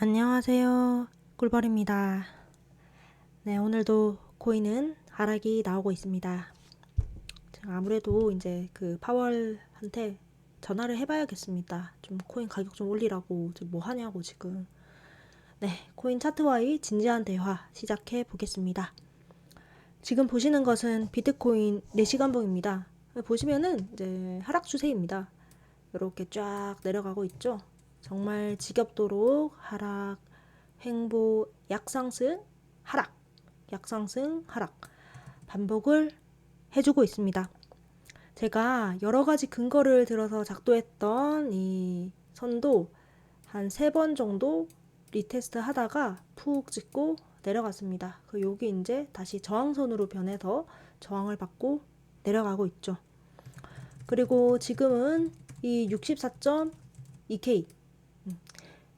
안녕하세요. 꿀벌입니다. 네, 오늘도 코인은 하락이 나오고 있습니다. 제가 아무래도 이제 그 파월한테 전화를 해봐야겠습니다. 좀 코인 가격 좀 올리라고 지금 뭐 하냐고 지금. 네, 코인 차트와의 진지한 대화 시작해 보겠습니다. 지금 보시는 것은 비트코인 4시간봉입니다. 보시면은 이제 하락 추세입니다. 이렇게 쫙 내려가고 있죠. 정말 지겹도록 하락, 횡보, 약상승, 하락, 약상승, 하락 반복을 해주고 있습니다. 제가 여러 가지 근거를 들어서 작도했던 이 선도 한 세 번 정도 리테스트 하다가 푹 찍고 내려갔습니다. 그 여기 이제 다시 저항선으로 변해서 저항을 받고 내려가고 있죠. 그리고 지금은 이 64.2K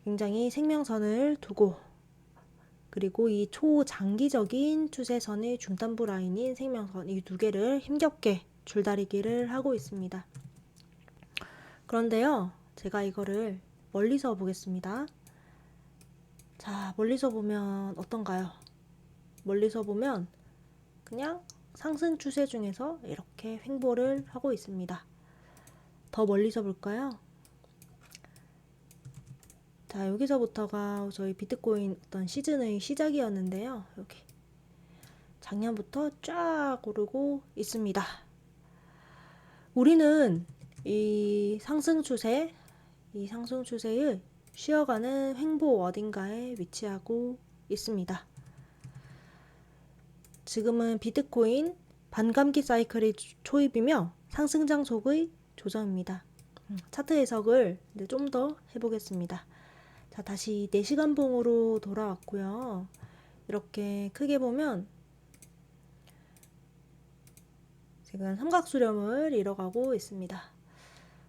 굉장히 생명선을 두고 그리고 이 초장기적인 추세선의 중단부 라인인 생명선 이 두 개를 힘겹게 줄다리기를 하고 있습니다. 그런데요, 제가 이거를 멀리서 보겠습니다. 자, 멀리서 보면 어떤가요? 멀리서 보면 그냥 상승 추세 중에서 이렇게 횡보를 하고 있습니다. 더 멀리서 볼까요? 자, 여기서부터가 저희 비트코인 어떤 시즌의 시작이었는데요. 여기. 작년부터 쫙 오르고 있습니다. 우리는 이 상승 추세, 이 상승 추세의 쉬어가는 횡보 어딘가에 위치하고 있습니다. 지금은 비트코인 반감기 사이클의 초입이며 상승 장속의 조정입니다. 음, 차트 해석을 좀 더 해보겠습니다. 자, 다시 4시간 봉으로 돌아왔고요. 이렇게 크게 보면 지금 삼각 수렴을 이뤄가고 있습니다.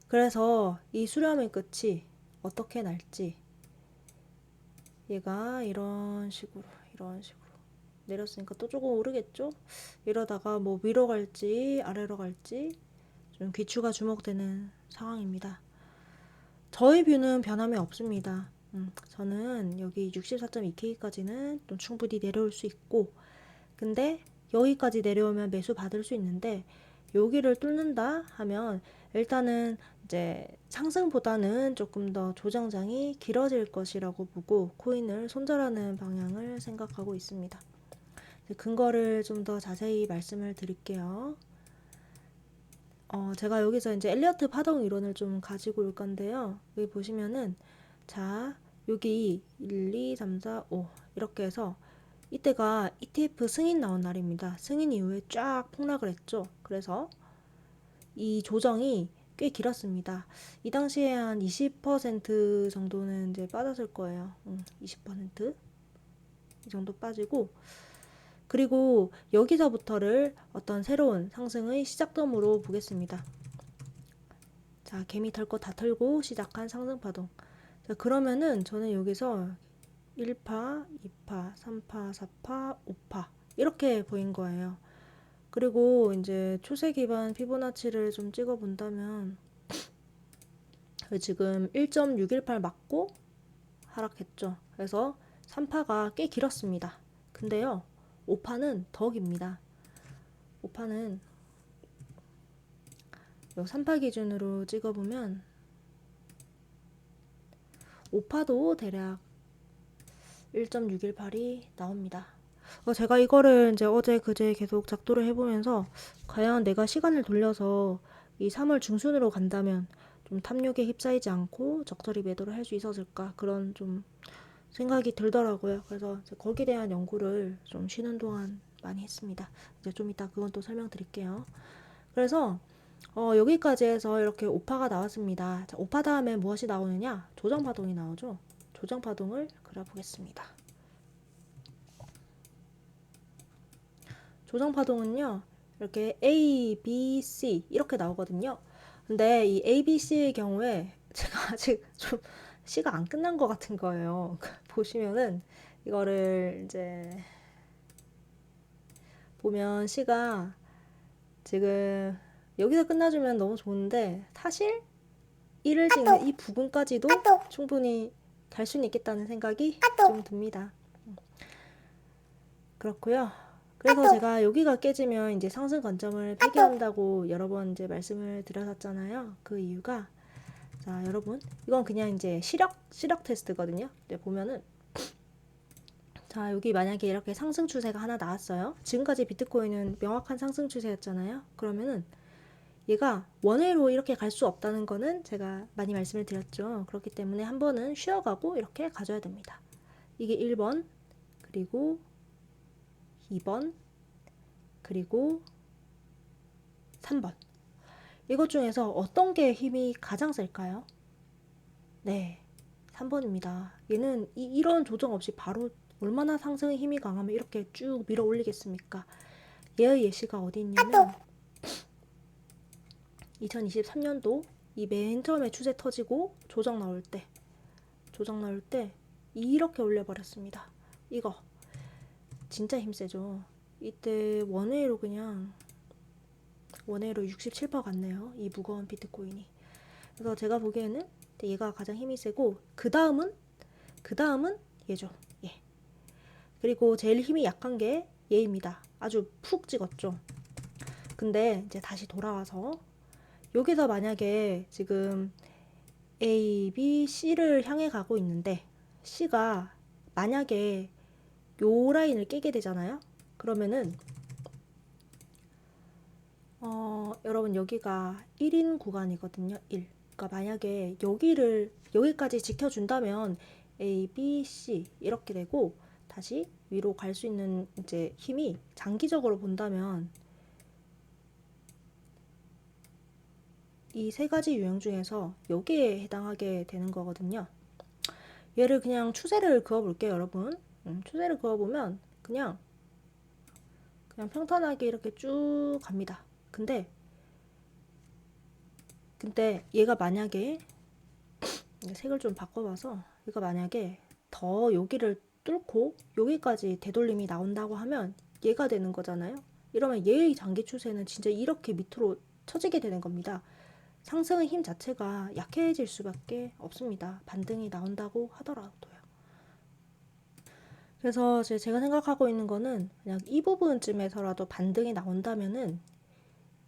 그래서 이 수렴의 끝이 어떻게 날지 얘가 이런 식으로 이런 식으로 내렸으니까 또 조금 오르겠죠? 이러다가 뭐 위로 갈지 아래로 갈지 좀 귀추가 주목되는 상황입니다. 저의 뷰는 변함이 없습니다. 음, 저는 여기 64.2K까지는 좀 충분히 내려올 수 있고, 근데 여기까지 내려오면 매수 받을 수 있는데, 여기를 뚫는다 하면 일단은 이제 상승보다는 조금 더 조정장이 길어질 것이라고 보고 코인을 손절하는 방향을 생각하고 있습니다. 근거를 좀 더 자세히 말씀을 드릴게요. 어, 제가 여기서 이제 엘리어트 파동 이론을 좀 가지고 올 건데요. 여기 보시면은 자, 여기 1, 2, 3, 4, 5 이렇게 해서 이때가 ETF 승인 나온 날입니다. 승인 이후에 쫙 폭락을 했죠. 그래서 이 조정이 꽤 길었습니다. 이 당시에 한 20% 정도는 이제 빠졌을 거예요. 음, 20%이 정도 빠지고 그리고 여기서부터를 어떤 새로운 상승의 시작점으로 보겠습니다. 자, 개미 털 거 다 털고 시작한 상승 파동. 자, 그러면은 저는 여기서 1파, 2파, 3파, 4파, 5파 이렇게 보인 거예요. 그리고 이제 초세 기반 피보나치를 좀 찍어 본다면 지금 1.618 맞고 하락했죠. 그래서 3파가 꽤 길었습니다. 근데요. 5파는 더 깁니다. 5파는 요 3파 기준으로 찍어보면 5파도 대략 1.618이 나옵니다. 어, 제가 이거를 이제 어제 그제 계속 작도를 해보면서 과연 내가 시간을 돌려서 이 3월 중순으로 간다면 좀 탐욕에 휩싸이지 않고 적절히 매도를 할 수 있었을까 그런 좀 생각이 들더라고요. 그래서 거기에 대한 연구를 좀 쉬는 동안 많이 했습니다. 이제 좀 이따 그건 또 설명드릴게요. 그래서 어, 여기까지 해서 이렇게 오파가 나왔습니다. 자, 오파 다음에 무엇이 나오느냐? 조정파동이 나오죠. 조정파동을 그려보겠습니다. 조정파동은요, 이렇게 A, B, C 이렇게 나오거든요. 근데 이 A, B, C의 경우에 제가 아직 좀 C가 안 끝난 것 같은 거예요. 보시면은 이거를 이제 보면 C가 지금 여기서 끝나주면 너무 좋은데 사실 1을 찍는 이 부분까지도 충분히 갈 수는 있겠다는 생각이 좀 듭니다. 음. 그렇고요. 그래서 제가 여기가 깨지면 이제 상승 관점을 폐기한다고 여러 번 이제 말씀을 드렸었잖아요. 그 이유가 자 여러분 이건 그냥 이제 시력 시력 테스트거든요. 네, 보면은 자 여기 만약에 이렇게 상승 추세가 하나 나왔어요. 지금까지 비트코인은 명확한 상승 추세였잖아요. 그러면은 얘가 원회로 이렇게 갈 수 없다는 거는 제가 많이 말씀을 드렸죠. 그렇기 때문에 한 번은 쉬어가고 이렇게 가져야 됩니다. 이게 1번 그리고 2번 그리고 3번 이것 중에서 어떤 게 힘이 가장 셀까요? 네 3번입니다. 얘는 이, 이런 조정 없이 바로 얼마나 상승의 힘이 강하면 이렇게 쭉 밀어 올리겠습니까? 얘의 예시가 어디 있냐면 2023년도 이 맨 처음에 추세 터지고 조정 나올 때 조정 나올 때 이렇게 올려버렸습니다. 이거 진짜 힘세죠. 이때 원웨이로 그냥 원웨이로 67% 갔네요. 이 무거운 비트코인이. 그래서 제가 보기에는 얘가 가장 힘이 세고 그 다음은 그 다음은 얘죠. 예. 그리고 제일 힘이 약한 게 얘입니다. 아주 푹 찍었죠. 근데 이제 다시 돌아와서 여기서 만약에 지금 A, B, C를 향해 가고 있는데 C가 만약에 요 라인을 깨게 되잖아요. 그러면은 어, 여러분 여기가 1인 구간이거든요. 1. 그러니까 만약에 여기를 여기까지 지켜준다면 A, B, C 이렇게 되고 다시 위로 갈 수 있는 이제 힘이 장기적으로 본다면 이 세 가지 유형 중에서 여기에 해당하게 되는 거거든요. 얘를 그냥 추세를 그어볼게요, 여러분. 음, 추세를 그어보면 그냥 그냥 평탄하게 이렇게 쭉 갑니다. 근데 근데 얘가 만약에 색을 좀 바꿔봐서 얘가 만약에 더 여기를 뚫고 여기까지 되돌림이 나온다고 하면 얘가 되는 거잖아요. 이러면 얘의 장기 추세는 진짜 이렇게 밑으로 처지게 되는 겁니다. 상승의 힘 자체가 약해질 수밖에 없습니다. 반등이 나온다고 하더라도요. 그래서 제가 생각하고 있는 거는 그냥 이 부분쯤에서라도 반등이 나온다면은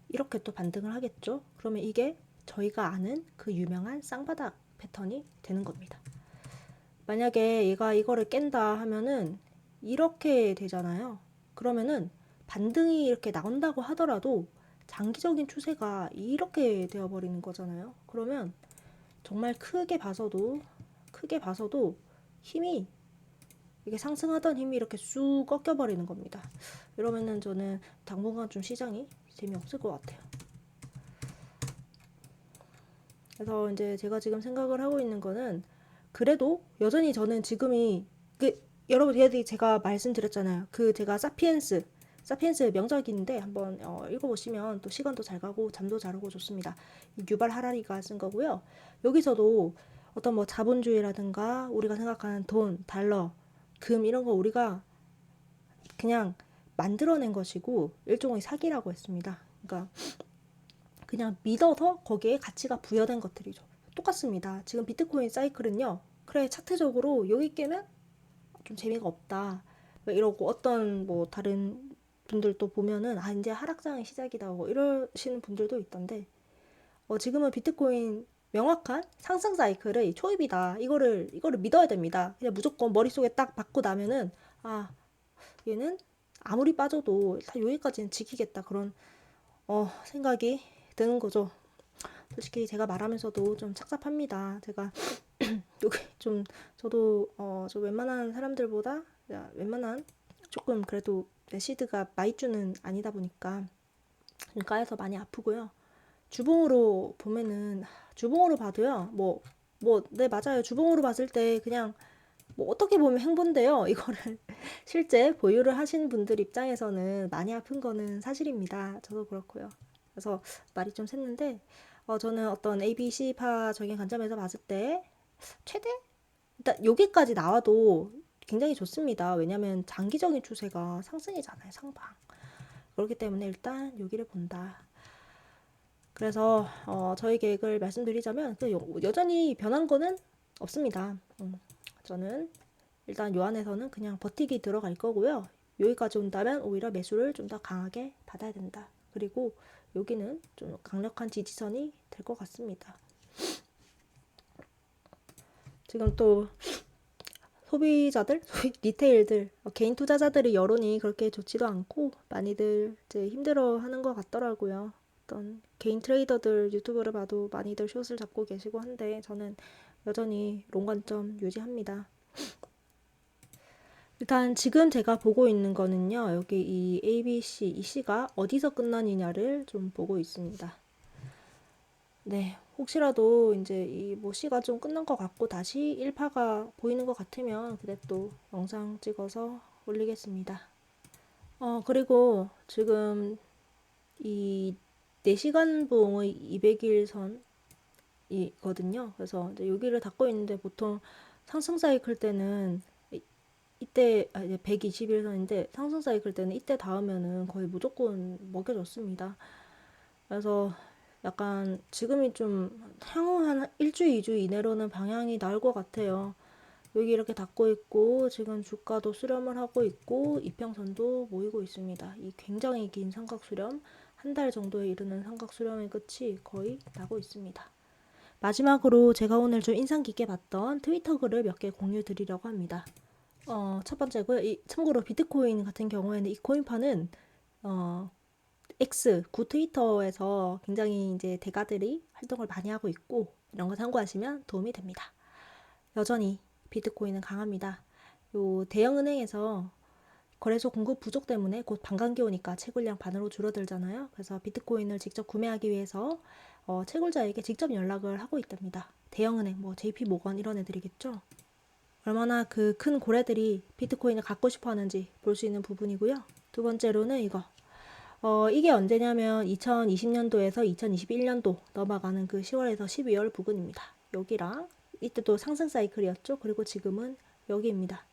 이렇게 또 반등을 하겠죠. 그러면 이게 저희가 아는 그 유명한 쌍바닥 패턴이 되는 겁니다. 만약에 얘가 이거를 깬다 하면은 이렇게 되잖아요. 그러면은 반등이 이렇게 나온다고 하더라도 장기적인 추세가 이렇게 되어버리는 거잖아요. 그러면 정말 크게 봐서도 크게 봐서도 힘이 이게 상승하던 힘이 이렇게 쑥 꺾여버리는 겁니다. 이러면은 저는 당분간 좀 시장이 재미없을 것 같아요. 그래서 이제 제가 지금 생각을 하고 있는 거는 그래도 여전히 저는 지금이 그 여러분 제가 말씀드렸잖아요. 그 제가 사피엔스 사피엔스 명작인데 한번 어, 읽어보시면 또 시간도 잘 가고 잠도 잘 오고 좋습니다. 유발 하라리가 쓴 거고요. 여기서도 어떤 뭐 자본주의라든가 우리가 생각하는 돈, 달러, 금 이런 거 우리가 그냥 만들어낸 것이고 일종의 사기라고 했습니다. 그러니까 그냥 믿어서 거기에 가치가 부여된 것들이죠. 똑같습니다. 지금 비트코인 사이클은요. 그래 차트적으로 여기 깨면 좀 재미가 없다. 이러고 어떤 뭐 다른 분들도 보면은 아 이제 하락장의 시작이다 고 이러시는 분들도 있던데 어, 지금은 비트코인 명확한 상승 사이클의 초입이다. 이거를 이거를 믿어야 됩니다. 그냥 무조건 머릿속에 딱 받고 나면은 아 얘는 아무리 빠져도 다 여기까지는 지키겠다 그런 어, 생각이 드는 거죠. 솔직히 제가 말하면서도 좀 착잡합니다. 제가 좀 저도 어, 저 웬만한 사람들보다 웬만한 조금 그래도 시드가 마이쮸는 아니다 보니까 눈가에서 많이 아프고요. 주봉으로 보면은 주봉으로 봐도요. 뭐 뭐 네 맞아요. 주봉으로 봤을 때 그냥 뭐 어떻게 보면 행본데요. 이거를 실제 보유를 하신 분들 입장에서는 많이 아픈 거는 사실입니다. 저도 그렇고요. 그래서 말이 좀 샜는데 어, 저는 어떤 ABC파적인 관점에서 봤을 때 최대 일단 여기까지 나와도 굉장히 좋습니다. 왜냐하면 장기적인 추세가 상승이잖아요. 상방. 그렇기 때문에 일단 여기를 본다. 그래서 어, 저희 계획을 말씀드리자면 그 여 전히 변한 거는 없습니다. 음, 저는 일단 요 안에서는 그냥 버티기 들어갈 거고요. 여기까지 온다면 오히려 매수를 좀 더 강하게 받아야 된다. 그리고 여기는 좀 강력한 지지선이 될 것 같습니다. 지금 또 소비자들, 소비- 리테일들, 어, 개인 투자자들의 여론이 그렇게 좋지도 않고 많이들 이제 힘들어하는 것 같더라고요. 어떤 개인 트레이더들 유튜브를 봐도 많이들 숏을 잡고 계시고 한데 저는 여전히 롱 관점 유지합니다. 일단 지금 제가 보고 있는 거는요. 여기 이 ABC, 이 C가 어디서 끝나느냐를 좀 보고 있습니다. 네, 혹시라도 이제 이뭐 C가 좀 끝난 것 같고 다시 1파가 보이는 것 같으면 그때 또 영상 찍어서 올리겠습니다. 어, 그리고 지금 이 4시간 부엉의 200일 선이거든요. 그래서 이제 여기를 닫고 있는데 보통 상승 사이클 때는 이- 이때 아, 이제 121선인데 상승 사이클 때는 이때 닿으면은 거의 무조건 먹여줬습니다. 그래서 약간 지금이 좀 향후 한 일주, 이주 이내로는 방향이 나올 것 같아요. 여기 이렇게 닫고 있고 지금 주가도 수렴을 하고 있고 이평선도 모이고 있습니다. 이 굉장히 긴 삼각 수렴, 한 달 정도에 이르는 삼각 수렴의 끝이 거의 나고 있습니다. 마지막으로 제가 오늘 좀 인상 깊게 봤던 트위터 글을 몇 개 공유 드리려고 합니다. 어, 첫 번째고요. 이, 참고로 비트코인 같은 경우에는 이 코인파는 어, X 구 트위터에서 굉장히 이제 대가들이 활동을 많이 하고 있고 이런 거 참고하시면 도움이 됩니다. 여전히 비트코인은 강합니다. 요 대형 은행에서 거래소 공급 부족 때문에 곧 반감기 오니까 채굴량 반으로 줄어들잖아요. 그래서 비트코인을 직접 구매하기 위해서 어, 채굴자에게 직접 연락을 하고 있답니다. 대형 은행, 뭐 JP 모건 이런 애들이겠죠. 얼마나 그 큰 고래들이 비트코인을 갖고 싶어 하는지 볼 수 있는 부분이고요. 두 번째로는 이거. 어, 이게 언제냐면 2020년도에서 2021년도 넘어가는 그 10월에서 12월 부근입니다. 여기랑 이때도 상승 사이클이었죠. 그리고 지금은 여기입니다.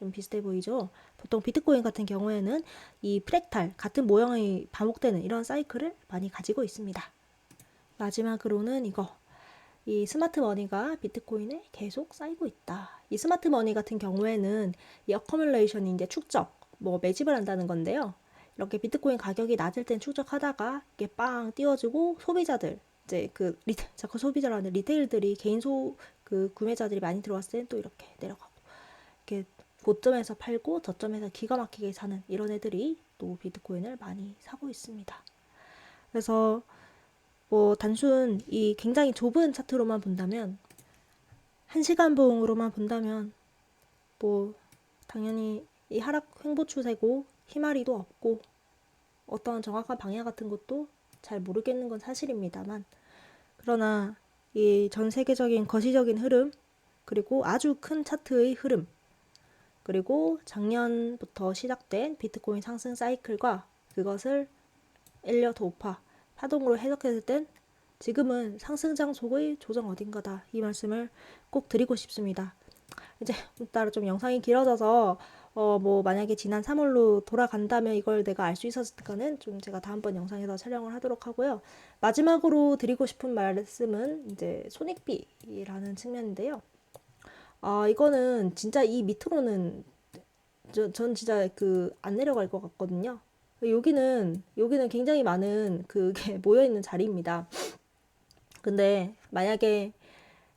좀 비슷해 보이죠? 보통 비트코인 같은 경우에는 이 프랙탈 같은 모형이 반복되는 이런 사이클을 많이 가지고 있습니다. 마지막으로는 이거. 이 스마트 머니가 비트코인에 계속 쌓이고 있다. 이 스마트 머니 같은 경우에는 이 어커뮬레이션이 이제 축적, 뭐 매집을 한다는 건데요. 이렇게 비트코인 가격이 낮을 땐 축적하다가 이게 빵 띄워주고 소비자들 이제 그 리테 자꾸 소비자라는 리테일들이 개인 소 그 구매자들이 많이 들어왔을 땐 또 이렇게 내려가고 이렇게 고점에서 팔고 저점에서 기가 막히게 사는 이런 애들이 또 비트코인을 많이 사고 있습니다. 그래서 뭐 단순 이 굉장히 좁은 차트로만 본다면 한 시간 보응으로만 본다면 뭐 당연히 이 하락 횡보 추세고 희마리도 없고 어떤 정확한 방향 같은 것도 잘 모르겠는 건 사실입니다만 그러나 이 전 세계적인 거시적인 흐름 그리고 아주 큰 차트의 흐름 그리고 작년부터 시작된 비트코인 상승 사이클과 그것을 엘리어트 오파 파동으로 해석했을 땐 지금은 상승장 속의 조정 어딘가다 이 말씀을 꼭 드리고 싶습니다. 이제 따라 좀 영상이 길어져서 어 뭐 만약에 지난 3월로 돌아간다면 이걸 내가 알 수 있었을까는 좀 제가 다음번 영상에서 촬영을 하도록 하고요. 마지막으로 드리고 싶은 말씀은 이제 손익비라는 측면인데요. 아 이거는 진짜 이 밑으로는 저, 전 진짜 그 안 내려갈 것 같거든요. 여기는 여기는 굉장히 많은 그게 모여 있는 자리입니다. 근데 만약에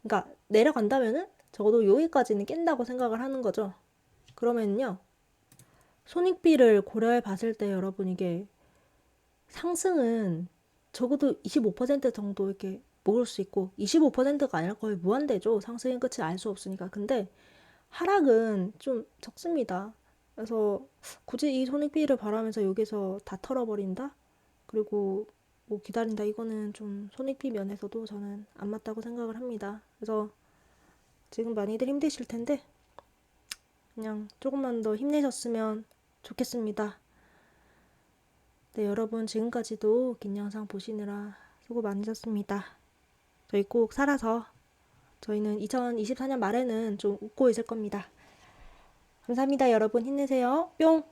그러니까 내려간다면은 적어도 여기까지는 깬다고 생각을 하는 거죠. 그러면요. 손익비를 고려해 봤을 때 여러분 이게 상승은 적어도 25% 정도 이렇게 먹을 수 있고 25%가 아니라 거의 무한대죠. 상승의 끝을 알 수 없으니까. 근데 하락은 좀 적습니다. 그래서 굳이 이 손익비를 바라면서 여기서 다 털어버린다? 그리고 뭐 기다린다? 이거는 좀 손익비 면에서도 저는 안 맞다고 생각을 합니다. 그래서 지금 많이들 힘드실 텐데 그냥 조금만 더 힘내셨으면 좋겠습니다. 네, 여러분 지금까지도 긴 영상 보시느라 수고 많으셨습니다. 저희 꼭 살아서 저희는 2024년 말에는 좀 웃고 있을 겁니다. 감사합니다, 여러분. 힘내세요. 뿅!